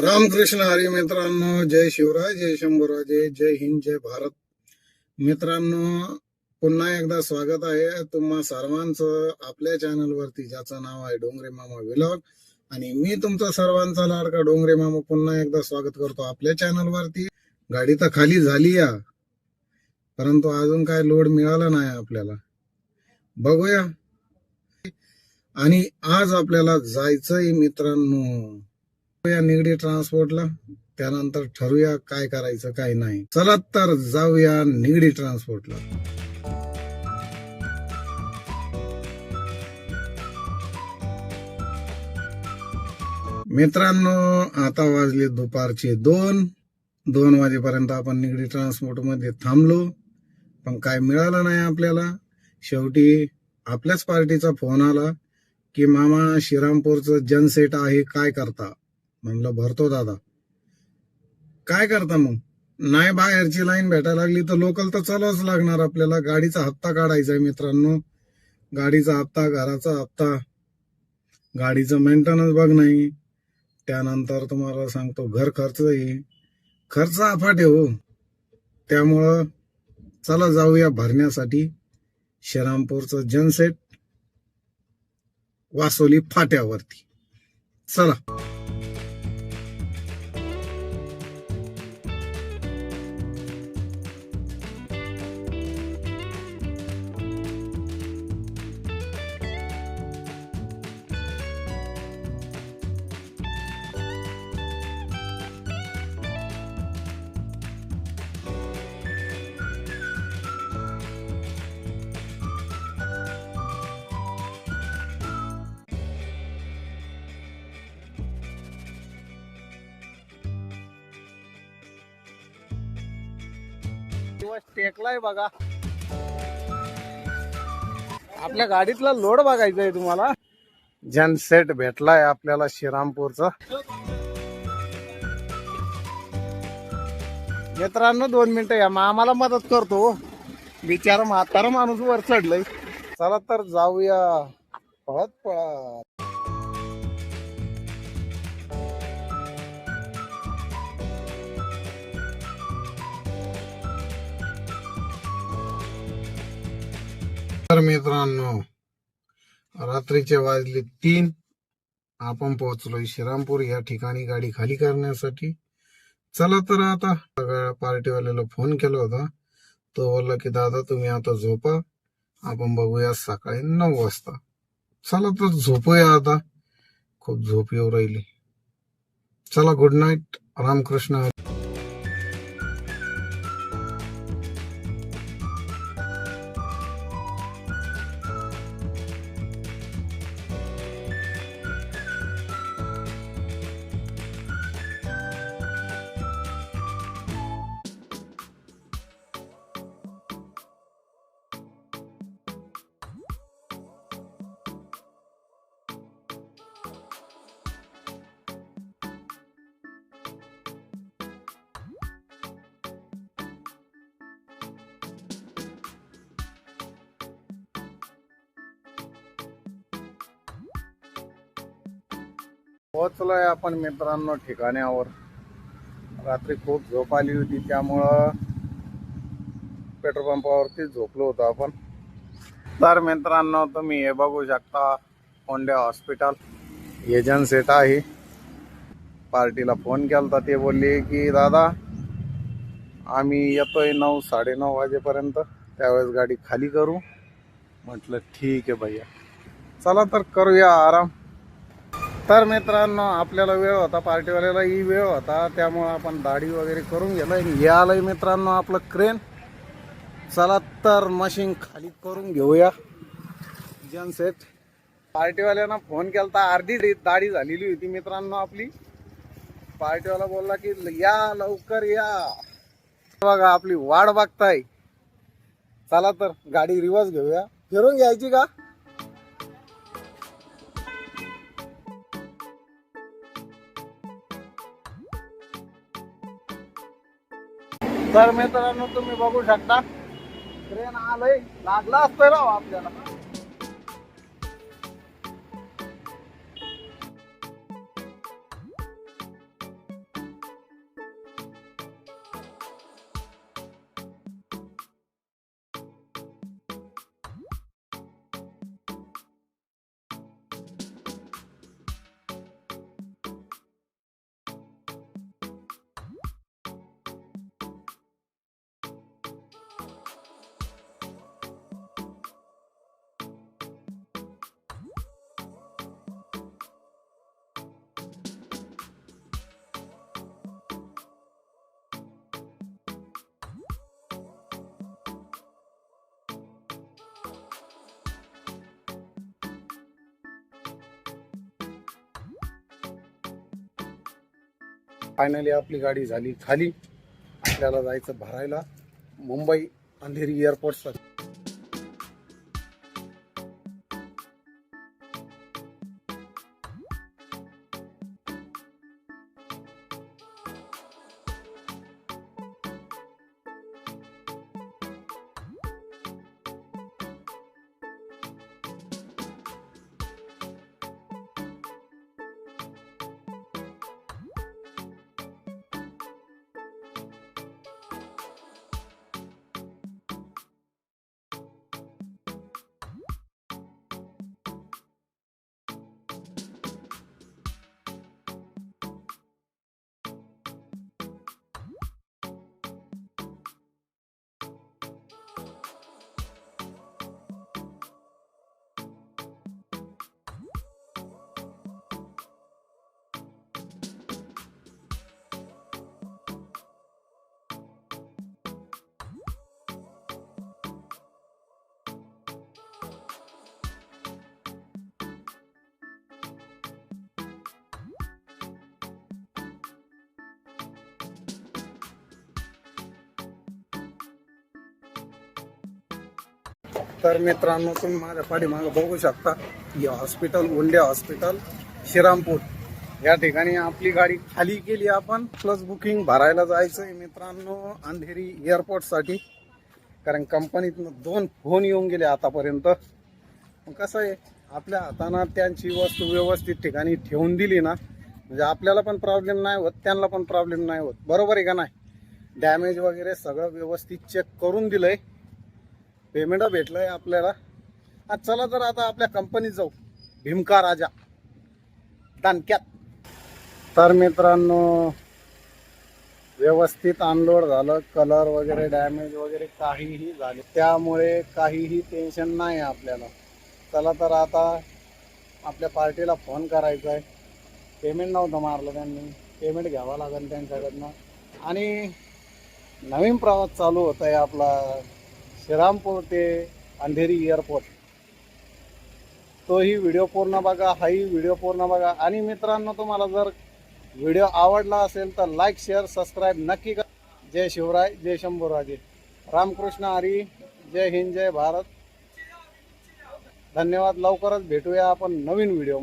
रामकृष्ण हरी मित्रांनो जय शिवराय जय शंभूराजे जय हिंद जय भारत. मित्रांनो पुन्हा एकदा स्वागत आहे तुम्हा सर्वांचं आपल्या चॅनल वरती ज्याचं नाव आहे डोंगरे मामा विलॉग आणि मी तुमचा सर्वांचा लाडका डोंगरे मामा पुन्हा एकदा स्वागत करतो आपल्या चॅनल वरती गाडी तर खाली झाली या परंतु अजून काय लोड मिळाला नाही आपल्याला. बघूया. आणि आज आपल्याला जायचंय मित्रांनो या निगडी ट्रान्सपोर्टला त्यानंतर ठरवूया काय करायचं काय नाही. चला तर जाऊया निगडी ट्रान्सपोर्टला मित्रांनो आता वाजले दुपारचे दोन. दोन वाजेपर्यंत आपण निगडी ट्रान्सपोर्टमध्ये थांबलो. पण काय मिळालं नाही आपल्याला? शेवटी आपल्याच पार्टीचा फोन आला की मामा श्रीरामपूरचं जनसेट आहे काय करता? म्हणलं भरतो दादा. काय करता मग? नाही बाहेरची लाईन भेटायला लागली तर लोकल तर चालवाच लागणार आपल्याला. गाडीचा हप्ता काढायचा आहे मित्रांनो. गाडीचा हप्ता घराचा हप्ता. गाडीचं मेंटेनन्स बघ नाही. त्यानंतर तुम्हाला सांगतो घर खर्च येईल खर्च अफाट हो. त्यामुळं चला जाऊया भरण्यासाठी. श्रीरामपूरचं जनसेट वासोली फाट्यावरती. चला. दिवस टेकलाय बघा. आपल्या गाडीतला लोड बघायचा आहे तुम्हाला. जनसेट भेटलाय आपल्याला श्रीरामपूरचा. मित्रांनो दोन मिनिटं या. आम्हाला मदत करतो. बिचारा म्हातारा माणूस वर चढलंय. चला तर जाऊया. पळत पळत. मित्रांनो रात्रीचे वाजले तीन. आपण पोहोचलोय श्रीरामपूर. या ठिकाणी गाडी खाली करण्यासाठी. चला तर आता सगळ्या पार्टीवाल्याला फोन केला होता. तो बोलला की दादा तुम्ही आता झोपा. आपण बघूया सकाळी नऊ वाजता. चला तर झोपूया आता. खूप झोप येऊ राहिली. चला गुड नाईट रामकृष्ण पोहोचलोय आपण मित्रांनो ठिकाण्यावर. रात्री खूप झोप आली होती त्यामुळं पेट्रोल पंपावरती झोपलो होतो आपण. तर मित्रांनो तुम्ही हे बघू शकता होंडे हॉस्पिटल एजन्सीट सेट आहे. पार्टीला फोन केला ते बोलले की दादा आम्ही येतोय नऊ साडेनऊ वाजेपर्यंत. त्यावेळेस गाडी खाली करू. म्हटलं ठीक आहे भैया. चला तर करूया आराम. तर मित्रांनो आपल्याला वेळ होता पार्टीवाल्याला ही वेळ होता त्यामुळं आपण दाढी वगैरे करून गेलो आणि आलंय मित्रांनो आपलं क्रेन चला तर मशीन खाली करून घेऊया. जनसेट पार्टीवाल्यानं फोन केला अर्धी दाढी झालेली होती मित्रांनो आपली. पार्टीवाला बोलला की या लवकर या. बघा आपली वाट बघताय. चला तर गाडी रिवर्स घेऊया. फिरून घ्यायची का? तर मित्रांनो तुम्ही बघू शकता. ट्रेन आलंय. लागला असतोय राव आपल्याला. फायनली आपली गाडी झाली खाली. आपल्याला जायचं भरायला. मुंबई अंधेरी एअरपोर्टसाठी तर मित्रांनो तुम्ही माझ्या पाठीमागं बघू शकता हे हॉस्पिटल उंडे हॉस्पिटल श्रीरामपूर. या ठिकाणी आपली गाडी खाली केली आपण प्लस बुकिंग भरायला जायचं आहे मित्रांनो अंधेरी एअरपोर्टसाठी कारण कंपनीतनं दोन फोन येऊन गेले आतापर्यंत. कसं आहे आपल्या हातानं त्यांची वस्तू व्यवस्थित ठिकाणी ठेवून दिली ना म्हणजे आपल्याला पण प्रॉब्लेम नाही होत त्यांना पण प्रॉब्लेम नाही होत. बरोबर आहे का नाही? डॅमेज वगैरे सगळं व्यवस्थित चेक करून दिलंय. पेमेंट भेटलंय आपल्याला. आज चला तर आता आपल्या कंपनीत जाऊ. भीमका राजा. दानक्यात. तर मित्रांनो व्यवस्थित अनलोड झालं. कलर वगैरे डॅमेज वगैरे काहीही झाले. त्यामुळे काहीही टेन्शन नाही आपल्याला. चला तर आता आपल्या पार्टीला फोन करायचा आहे पेमेंट नव्हतं मारलं त्यांनी. पेमेंट घ्यावं लागेल त्यांच्याकडनं. आणि नवीन प्रवास चालू होत आहे आपला. श्रीरामपूर ते अंधेरी एअरपोर्ट तोही व्हिडिओ पूर्ण बघा हाही व्हिडिओ पूर्ण बघा. आणि मित्रांनो तुम्हाला जर व्हिडिओ आवडला असेल तर लाईक शेअर सबस्क्राईब नक्की करा. जय शिवराय जय शंभूराजे. रामकृष्ण हरी जय हिंद जय भारत. धन्यवाद. लवकरच भेटूया आपण नवीन व्हिडिओ